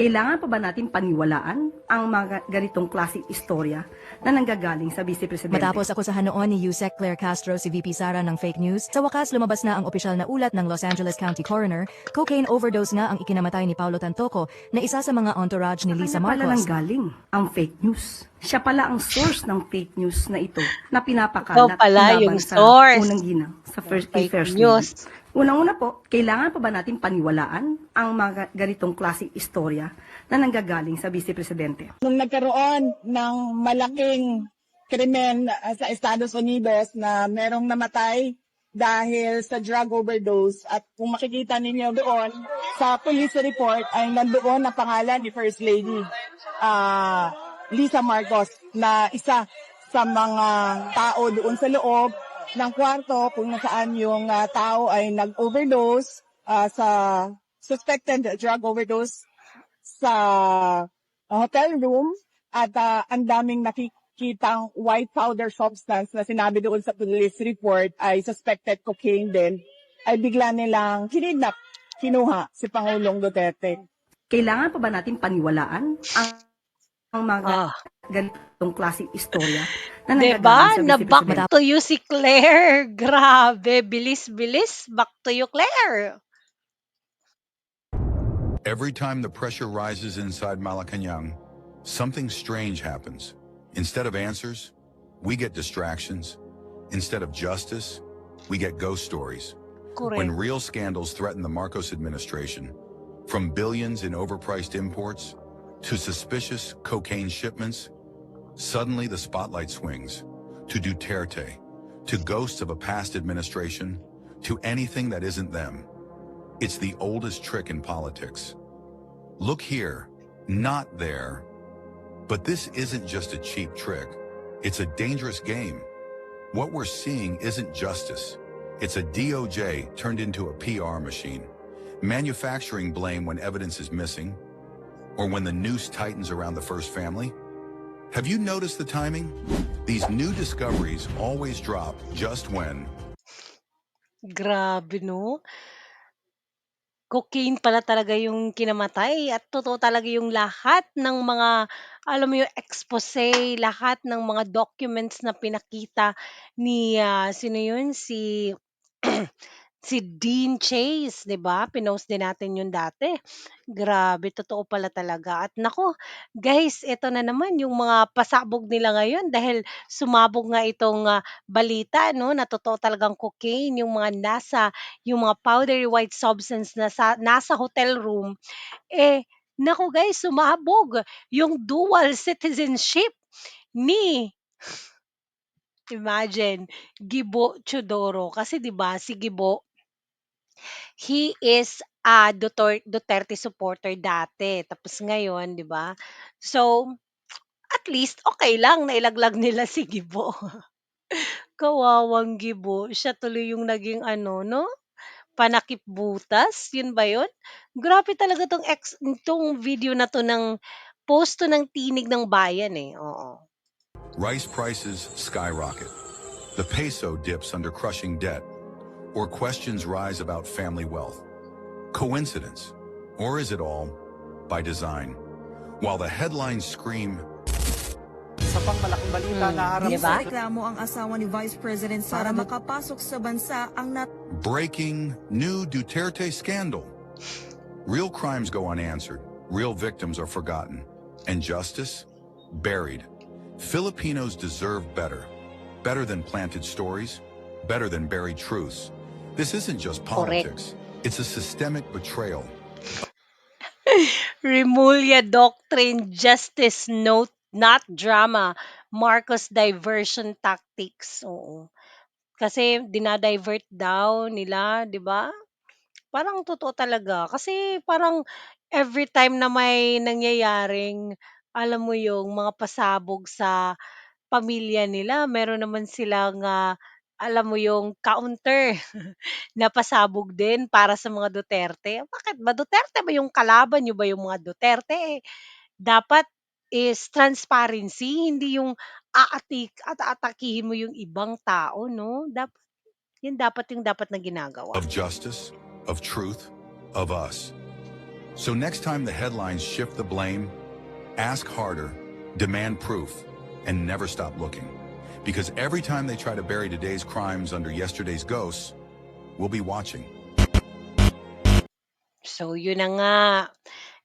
Kailangan pa ba natin paniwalaan ang mga ganitong klaseng istorya na nanggagaling sa Vice Presidente? Matapos akusahan noon ni Yusek Claire Castro si VP Sara ng fake news, sa wakas lumabas na ang opisyal na ulat ng Los Angeles County Coroner, cocaine overdose nga ang ikinamatay ni Paulo Tantoco na isa sa mga entourage ni Lisa Kanya pala Marcos. nanggaling ang fake news. Siya pala ang source ng fake news na ito na pinapakalat Ikaw pala yung sa source unang ginang sa first Fake first news. lady. Unang-una po, kailangan pa ba natin paniwalaan ang mga ganitong klaseng istorya na nanggagaling sa Vice Presidente? nung nagkaroon ng malaking krimen uh, sa Estados Unidos na merong namatay dahil sa drug overdose at kung makikita ninyo doon sa police report ay nandoon ang pangalan ni First Lady ah, Lisa Marcos na isa sa mga tao doon sa loob ng kwarto kung nasaan yung ah, tao ay nag-overdose ah, sa suspected drug overdose sa hotel room at ah, ang daming nakikitang white powder substance na sinabi doon sa police report ay suspected cocaine din ay bigla nilang kinidnap, kinuha si Pangulong Duterte. Kailangan pa ba natin paniwalaan ang, ang mga Ah. ganitong klaseng istorya na Diba? nanggagaling sa Na Vice back Presidente? to you si Claire. Grabe. Bilis-bilis. Back to you, Claire. Every time the pressure rises inside Malacanang, something strange happens. Instead of answers, we get distractions. Instead of justice, we get ghost stories. Correct. When real scandals threaten the Marcos administration, from billions in overpriced imports to suspicious cocaine shipments, suddenly the spotlight swings to Duterte, to ghosts of a past administration, to anything that isn't them. It's the oldest trick in politics. Look here, not there. But this isn't just a cheap trick. It's a dangerous game. What we're seeing isn't justice. It's a DOJ turned into a PR machine, manufacturing blame when evidence is missing, or when the noose tightens around the first family. Have you noticed the timing? These new discoveries always drop just when Grabe, no? Cocaine pala talaga yung kinamatay at totoo talaga yung lahat ng mga, alam mo yung expose, lahat ng mga documents na pinakita ni, ah, sino yun? Si si Dean Chase, 'di ba? Pinost din natin yun dati. Grabe, totoo pala talaga. At naku, guys, ito na naman yung mga pasabog nila ngayon dahil sumabog nga itong ah, balita, no, na totoo talagang cocaine, yung mga nasa, yung mga powdery white substance na sa, nasa hotel room. Eh, naku guys, sumabog yung dual citizenship ni Imagine, Gibo Chodoro. Kasi 'di ba si Gibo, he is a Dutor- Duterte supporter dati. Tapos ngayon, 'di ba? So, at least okay lang nailaglag nila si Gibo. Kawawang Gibo. Siya tuloy yung naging ano, no? Panakip butas. Yun ba yun? Grabe talaga tong, ex, tong video na to ng post ng tinig ng bayan eh. Oo. Rice prices skyrocket, the peso dips under crushing debt, or questions rise about family wealth. Coincidence? Or is it all by design? While the headlines scream, Sa pang malaking balita Hmm, na harap diba? sa reklamo ang asawa ni Vice President Sara makapasok sa bansa ang nat breaking new Duterte scandal. Real crimes go unanswered, real victims are forgotten, and justice buried. Filipinos deserve better. Better than planted stories, better than buried truths. This isn't just Correct. politics, it's a systemic betrayal. Remulla Doctrine Justice Note Not Drama Marcos Diversion Tactics. Oo. Kasi dinadivert daw nila, 'di ba? Parang totoo talaga. Kasi parang every time na may nangyayaring, alam mo yung mga pasabog sa pamilya nila, meron naman silang, ah, alam mo yung counter na pasabog din para sa mga Duterte. Bakit ba? Duterte ba yung kalaban niyo ba yung mga Duterte? Dapat is transparency, hindi yung aatik at aatakihin mo yung ibang tao, no? Dapat, yun dapat yung dapat na ginagawa. of justice, of truth, of us. So next time the headlines shift the blame, ask harder, demand proof, and never stop looking. Because every time they try to bury today's crimes under yesterday's ghosts, we'll be watching. So, yun na nga.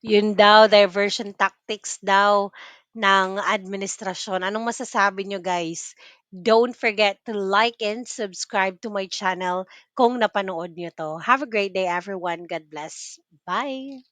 Yun daw, diversion tactics daw ng administrasyon. Anong masasabi nyo, guys? Don't forget to like and subscribe to my channel kung napanood nyo to. Have a great day, everyone. God bless. Bye!